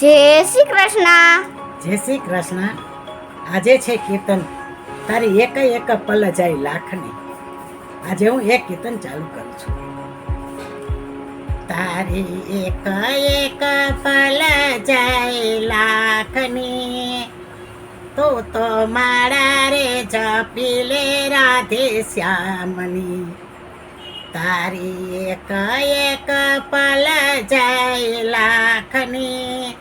જય શ્રી કૃષ્ણ. જય શ્રી કૃષ્ણ. આજે છે કીર્તન. તારી એક એક પલ જાય લાખની. આજે હું એક કીર્તન ચાલુ કરું છું. તારી એક એક પલ જાય લાખની. તું તો મારા રે જપી લે રાધે શ્યામની. તારી એક એક પલ જાય લાખની.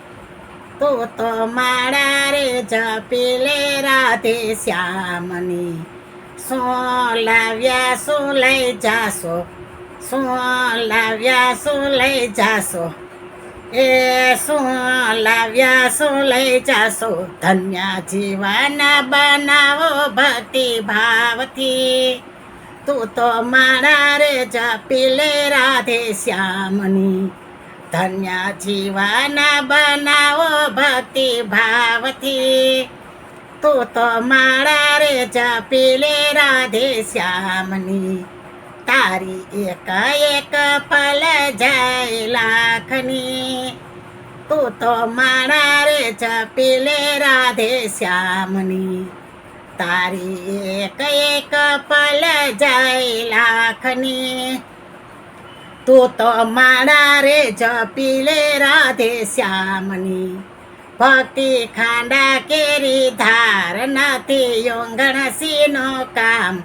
તું તો મારા રે જપી લે રાધે શ્યામની. શું લાવ્યા શું લઈ જાશો શું લાવ્યા શું લઈ જાશો. એ શું લાવ્યા શું લઈ જાશો, ધન્ય જીવન બનાવો ભક્તિ ભાવથી. તું તો મારા રે જપી રાધે શ્યામની. ધન્ય જીવન બનાવો ભક્તિ ભાવથી તું તો મારા રે જપી લે રાધે શ્યામની તારી એક એક પલ જાય લાખની તું તો મારા રે જપી લે રાધે શ્યામની તારી એક એક પલ જાય લાખની તું તો મારા રે જપી લે રાધે શ્યામની. ભક્તિ ખાંડા કેરી ધાર નથી, યોંગણ સીનો કામ.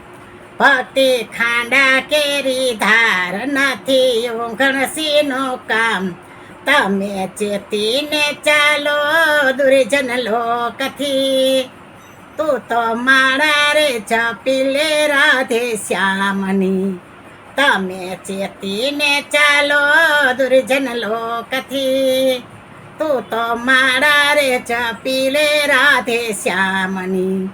ભક્તિ ખાંડા કેરી ધાર નથી, યોંગણ સીનો કામ. તમે ચેતીને ચાલો દુર્જન લોકથી. તું તો મારા રે જપી લે રાધે શ્યામની. તમે ચેતીને ચાલો દુર્જન લોકથી. તું તો મારા રે ચપી લે રાધે શ્યામની.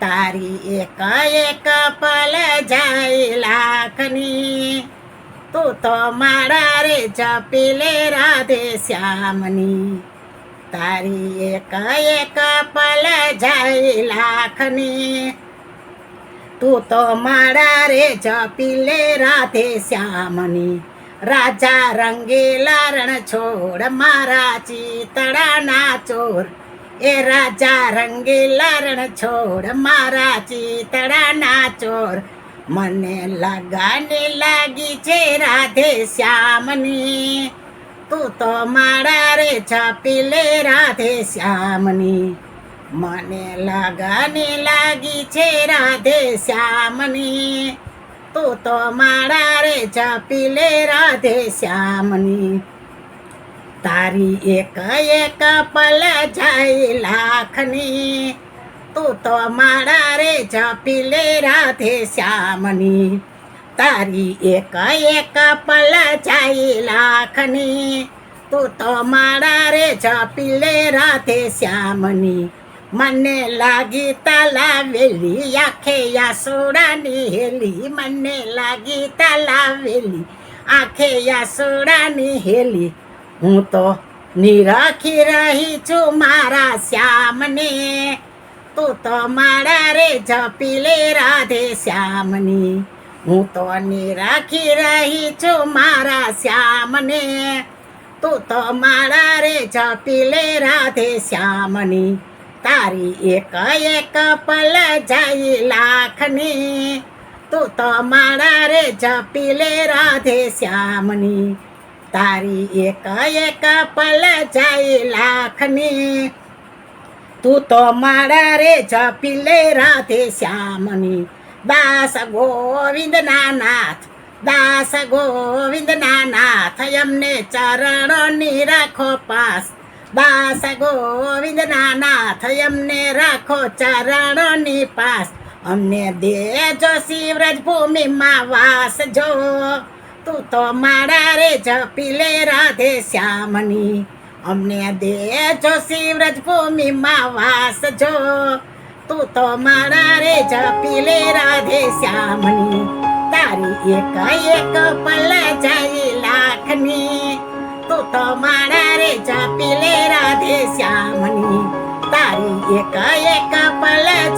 તારી એક એક પલ જાય લાખની. તું તો મારા રે જપી લે રાધે શ્યામની. તારી એક એક પલ જાય લાખની. તું તો મારા રે જપી લે રાધે શ્યામની. રાજા રંગેલા રણ છોડ મારા ચિતડાના ચોર. એ રાજા રંગેલા રણ છોડ મારા ચિતડાના ચોર. મને લગાને લાગી છે રાધે શ્યામની. તું તો મારા રે છપી લે રાધે શ્યામની. મને લગાની લાગી છે રાધે શ્યામની. તું તો મારા રે ચાપી લે રાધે શ્યામની. તારી એક એક પલ જાય લાખની. તું તો મારા રે ચાપી લે રાધે શ્યામની. તારી એક એક પલ જાય લાખની. તું તો મારા રે ચાપી લે રાધે શ્યામની. મને લાગી તલાવેલી આખે યાસોડાની હેલી મને લાગી તલાવેલી આખે યાસોડાની હેલી હું તો નિરાખી રહી છું મારા શ્યામને. તું તો મારા રે જપી લે રાધે શ્યામની. હું તો નિરાખી રહી છું મારા શ્યામને. તું તો મારા રે જપી લે રાધે શ્યામની. તારી એક એક પલ જાય લાખની. તું તો મારા રે જપી લે રાધે શ્યામની. તારી એક એક પલ જાય લાખની. તું તો મારા રે જપી લે રાધે શ્યામની. દાસ ગોવિંદ નાથ દાસ ગોવિંદ નાથ એમને ચરણો ની રાખો પાસ. દાસ ગોવિંદ નાથ અમને રાખો ચરણોની પાસ. અમને દેજો શિવરજ ભૂમિમાં વાસ જો. તું તો મારા રે જપી લે રાધે શ્યામની. અમને દેજો શિવરજ ભૂમિમાં વાસ જો. તું તો મારા રે જપી લે રાધે શ્યામની. તારી એક એક પલ જાય લાખની. તું તો મારા રે જપી એક એક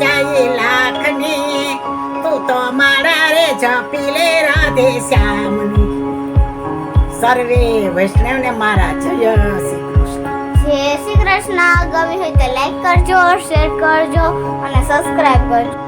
જાય લાખની. તું તો મારા રે જપી લે રાધે શ્યામની. સર્વે વૈષ્ણવને મારા જય શ્રી કૃષ્ણ. જય શ્રી કૃષ્ણ. ગમી હોય તો લાઈક કરજો શેર કરજો અને સબસ્ક્રાઇબ કરજો.